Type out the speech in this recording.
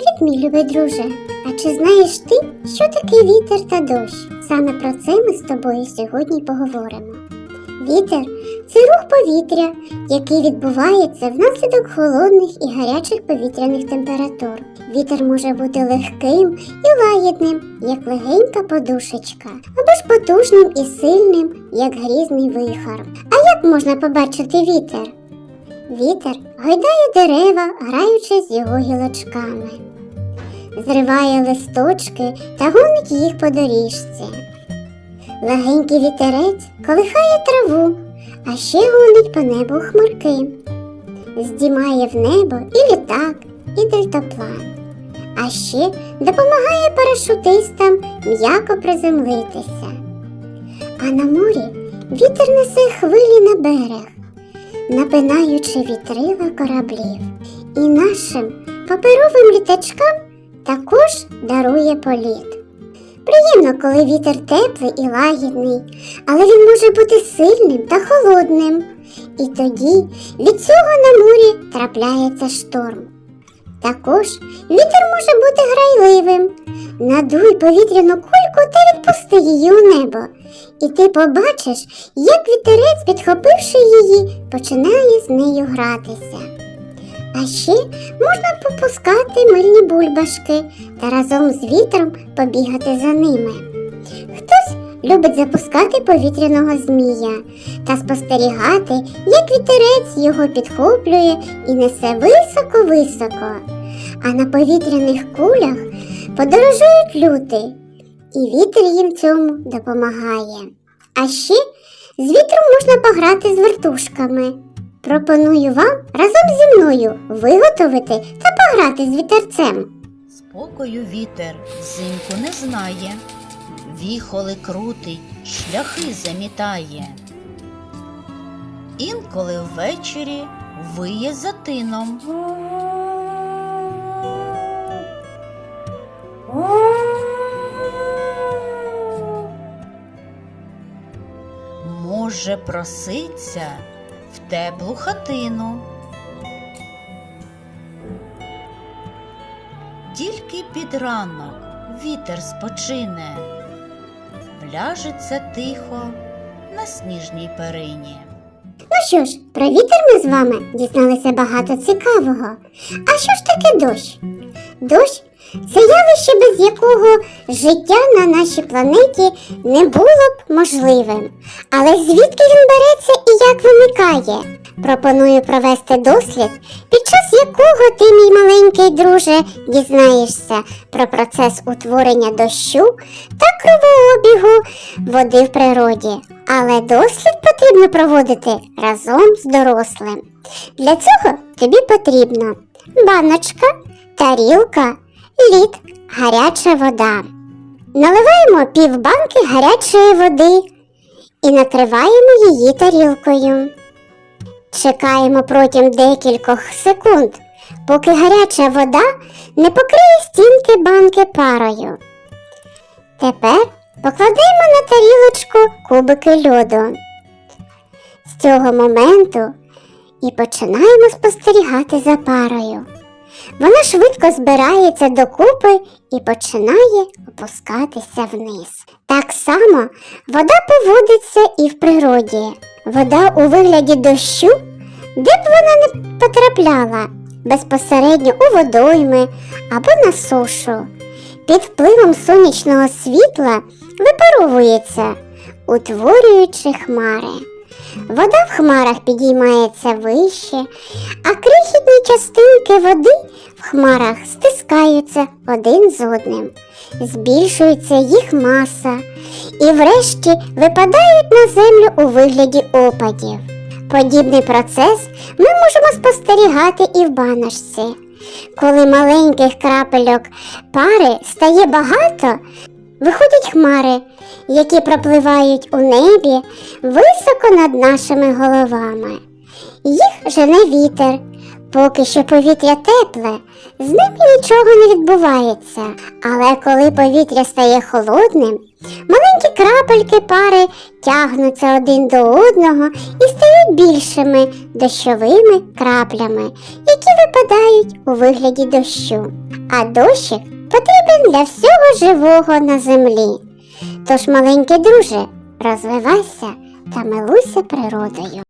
Привіт, мій любий друже. А чи знаєш ти, що таке вітер та дощ? Саме про це ми з тобою сьогодні поговоримо. Вітер це рух повітря, який відбувається внаслідок холодних і гарячих повітряних температур. Вітер може бути легким і лагідним, як легенька подушечка, або ж потужним і сильним, як грізний вихор. А як можна побачити вітер? Вітер гойдає дерева, граючи з його гілочками, зриває листочки та гонить їх по доріжці. Легенький вітерець колихає траву, а ще гонить по небу хмарки, здімає в небо і літак, і дельтаплан. А ще допомагає парашутистам м'яко приземлитися. А на морі вітер несе хвилі на берег напинаючи вітрила кораблів, і нашим паперовим літачкам також дарує політ. Приємно, коли вітер теплий і лагідний, але він може бути сильним та холодним, і тоді від цього на морі трапляється шторм. Також вітер може бути грайливим. Надуй повітряну кульку та відпусти її у небо, і ти побачиш, як вітерець, підхопивши її, починає з нею гратися. А ще можна попускати мильні бульбашки та разом з вітром побігати за ними. Хтось любить запускати повітряного змія та спостерігати, як вітерець його підхоплює і несе високо-високо. А на повітряних кулях подорожують люди, і вітер їм цьому допомагає. А ще з вітром можна пограти з вертушками. Пропоную вам разом зі мною виготовити та пограти з вітерцем. Спокою вітер взимку не знає, віхоли крутить, шляхи замітає. Інколи ввечері виє за тином. Може проситься в теплу хатину. Тільки під ранок вітер спочине, вляжеться тихо на сніжній перині. Ну що ж, про вітер ми з вами дізналися багато цікавого. А що ж таке дощ? Дощ це явище, без якого життя на нашій планеті не було б можливим. Але звідки він береться і як виникає? Пропоную провести дослід, під час якого ти, мій маленький друже, дізнаєшся про процес утворення дощу та кровообігу води в природі. Але дослід потрібно проводити разом з дорослим. Для цього тобі потрібно баночка, тарілка, лід, гаряча вода. Наливаємо півбанки гарячої води і накриваємо її тарілкою. Чекаємо протягом декількох секунд, поки гаряча вода не покриє стінки банки парою. Тепер покладемо на тарілочку кубики льоду. З цього моменту і починаємо спостерігати за парою. Вона швидко збирається докупи і починає опускатися вниз. Так само вода поводиться і в природі. Вода у вигляді дощу, де б вона не потрапляла, безпосередньо у водойми або на сушу. Під впливом сонячного світла випаровується, утворюючи хмари. Вода в хмарах підіймається вище, а крихітні частинки води в хмарах стискаються один з одним, збільшується їх маса і врешті випадають на землю у вигляді опадів. Подібний процес ми можемо спостерігати і в баночці. Коли маленьких крапельок пари стає багато, виходять хмари, які пропливають у небі високо над нашими головами. Їх жене вітер, Поки що повітря тепле, з ним нічого не відбувається. Але коли повітря стає холодним, маленькі крапельки пари тягнуться один до одного і стають більшими дощовими краплями, які випадають у вигляді дощу. А дощик потрібен для всього живого на землі. Тож, маленький друже, розвивайся та милуйся природою.